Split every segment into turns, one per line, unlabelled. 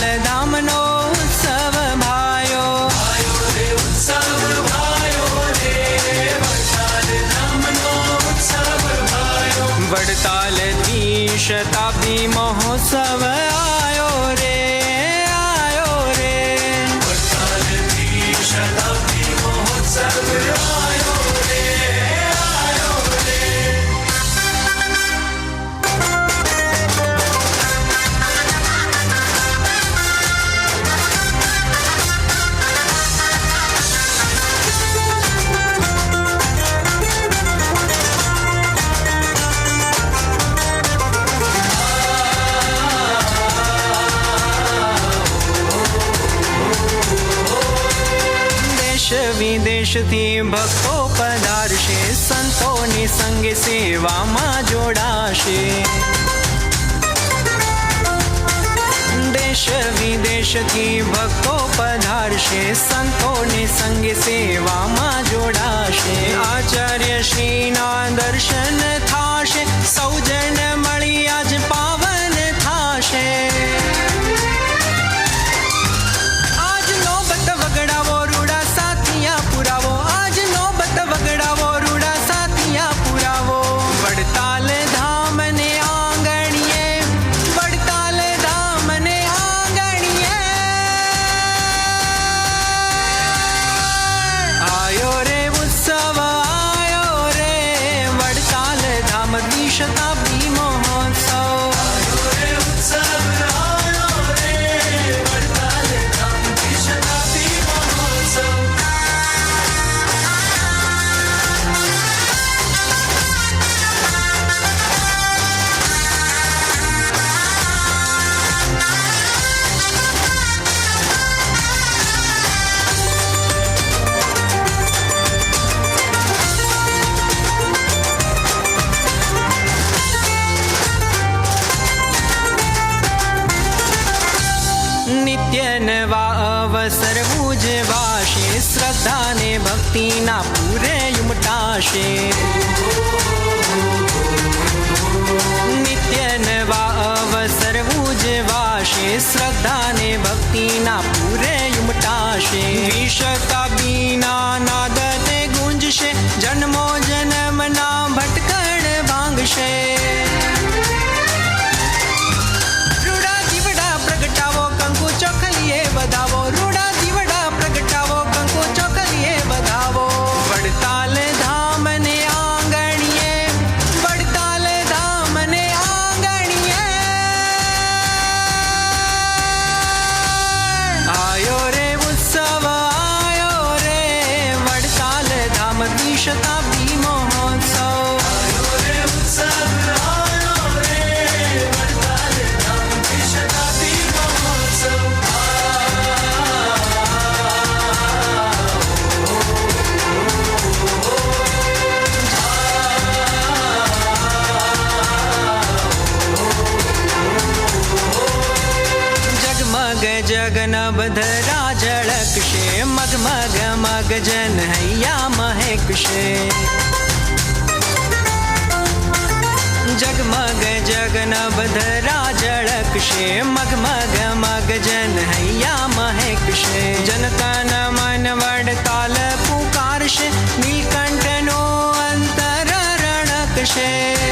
let down. વિદેશથી ભક્તો પધારશે સંતોની સંગે સેવામાં જોડાશે દેશ વિદેશથી ભક્તો પધારશે સંતોની સંગે સેવામાં જોડાશે આચાર્ય શ્રીના દર્શન થાશે સૌજન મળી આજ પાવન અવસર ઉજવાશે શ્રદ્ધા ને ભક્તિના પૂરે ઉમટાશે. જગન બધરા ઝળકશે મગ મગ જન હૈયા મહેકશે જગમગ જગન બધરા ઝળકશે મગ મગ જન હૈયા મહેકશે જનતન મન વડતાલ પુકારશે નીલકંઠનો અંતર રણકશે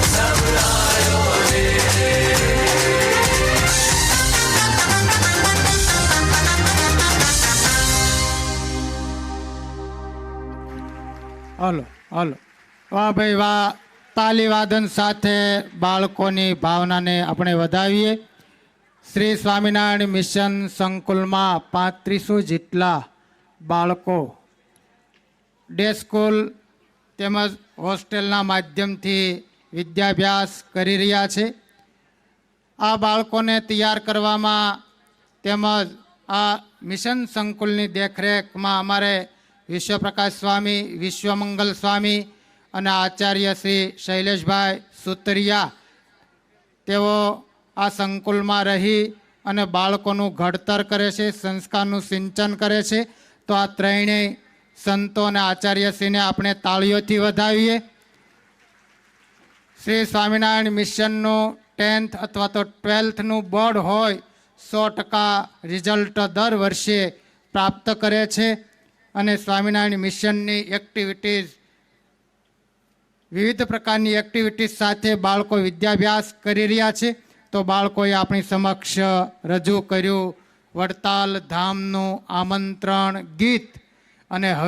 હાલો હાલો. વાહ ભાઈ વાહ. તાલીવાદન સાથે બાળકોની ભાવનાને આપણે વધાવીએ. શ્રી સ્વામિનારાયણ મિશન સંકુલમાં પાંત્રીસો જેટલા બાળકો ડે સ્કૂલ તેમજ હોસ્ટેલના માધ્યમથી વિદ્યાભ્યાસ કરી રહ્યા છે. આ બાળકોને તૈયાર કરવામાં તેમજ આ મિશન સંકુલની દેખરેખમાં અમારે વિશ્વપ્રકાશ સ્વામી, વિશ્વમંગલ સ્વામી અને આચાર્ય શ્રી શૈલેષભાઈ સુતરિયા. તેઓ આ સંકુલમાં રહી અને બાળકોનું ઘડતર કરે છે, સંસ્કારનું સિંચન કરે છે. તો આ ત્રણેય સંતો અને આચાર્યશ્રીને આપણે તાળીઓથી વધાવીએ. શ્રી સ્વામિનારાયણ મિશનનું ટેન્થ અથવા તો ટ્વેલ્થનું બોર્ડ હોય, સો ટકા રિઝલ્ટ દર વર્ષે પ્રાપ્ત કરે છે. અને સ્વામિનારાયણ મિશનની એક્ટિવિટીઝ વિવિધ પ્રકારની એક્ટિવિટીઝ સાથે બાળકો વિદ્યાભ્યાસ કરી રહ્યા છે. તો બાળકોએ આપણી સમક્ષ રજૂ કર્યું, વડતાલ ધામનું આમંત્રણ ગીત. અને